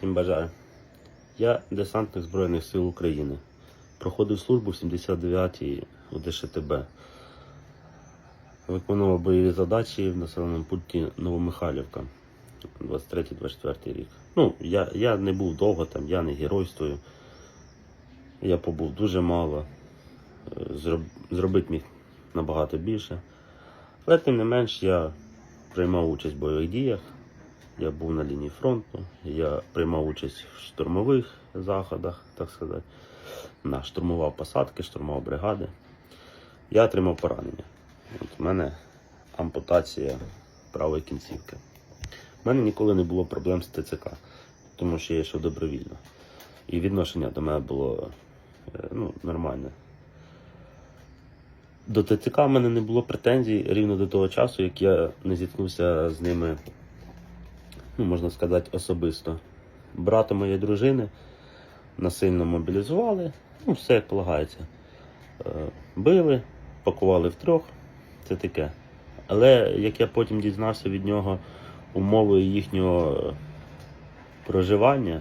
Всім бажаю. Я десантник Збройних сил України. Проходив службу в 79-й у ДШТБ. Виконував бойові задачі в населеному пункті Новомихайлівка 23-24 рік. Ну, я, я не був довго там, я не геройствую. Я побув дуже мало. Е, Зроб, зробити міг набагато більше. Але тим не менш я приймав участь в бойових діях. Я був на лінії фронту, я приймав участь в штурмових заходах, так сказати. На, штурмував посадки, штурмував бригади. Я отримав поранення. От у мене ампутація правої кінцівки. У мене ніколи не було проблем з ТЦК, тому що я йшов добровільно. І відношення до мене було е, ну, нормальне. До ТЦК в мене не було претензій рівно до того часу, як я не зіткнувся з ними ну, можна сказати, особисто. Брата моєї дружини насильно мобілізували, ну, все як полагається. Е, Били, пакували в трьох, це таке. Але як я потім дізнався від нього умови їхнього е, проживання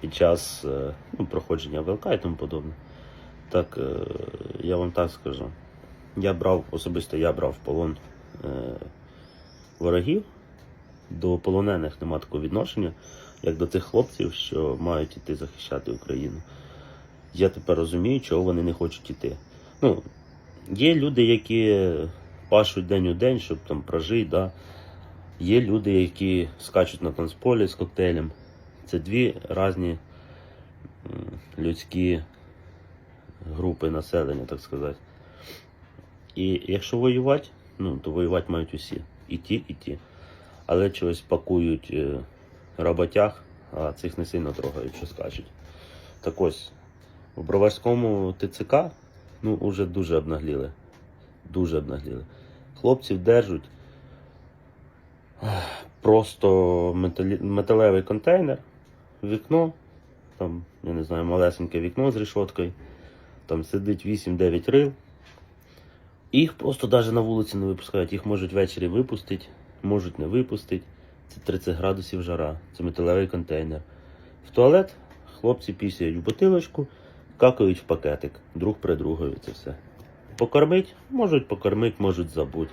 під час е, ну, проходження ВЛК і тому подобне, так я вам так скажу. Я брав, особисто я брав полон е, ворогів, до полонених нема такого відношення, як до тих хлопців, що мають іти захищати Україну. Я тепер розумію, чого вони не хочуть іти. Ну, є люди, які пашуть день у день, щоб там прожити. Да? Є люди, які скачуть на танцполі з коктейлем. Це дві різні людські групи населення, так сказати. І якщо воювати, ну, то воювати мають усі. І ті, і ті але чогось пакують е, роботяг, а цих не сильно трогають, що скачуть. Так ось, у Броварському ТЦК ну, уже дуже обнагліли. Дуже обнагліли. Хлопців держать просто металевий контейнер, вікно, там, я не знаю, малесеньке вікно з решоткою, там сидить 8-9 рил. Їх просто навіть на вулиці не випускають, їх можуть ввечері випустити, можуть не випустити. Це 30 градусів жара, це металевий контейнер. В туалет хлопці пісяють в бутилочку, какають в пакетик, друг при другові це все. Покормить, можуть покормити, можуть забути.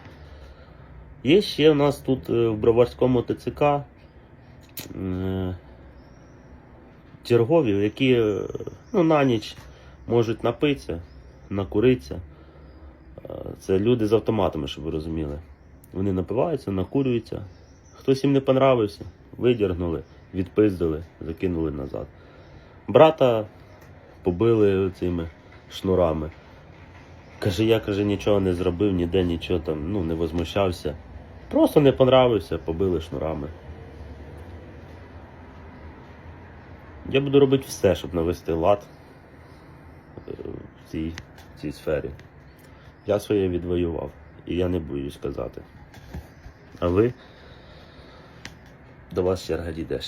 Є ще у нас тут е, в Броварському ТЦК е, чергові, які е, ну, на ніч можуть напитися, накуритися. Це люди з автоматами, щоб ви розуміли. Вони напиваються, накурюються. Хтось їм не понравився, видіргнули, відпиздили, закинули назад. Брата побили цими шнурами. Каже, я каже, нічого не зробив, ніде нічого там, ну, не возмущався. Просто не понравився, побили шнурами. Я буду робити все, щоб навести лад е, в цій, в цій сфері. Я своє відвоював, і я не боюсь казати. А ви до вас черга дійде.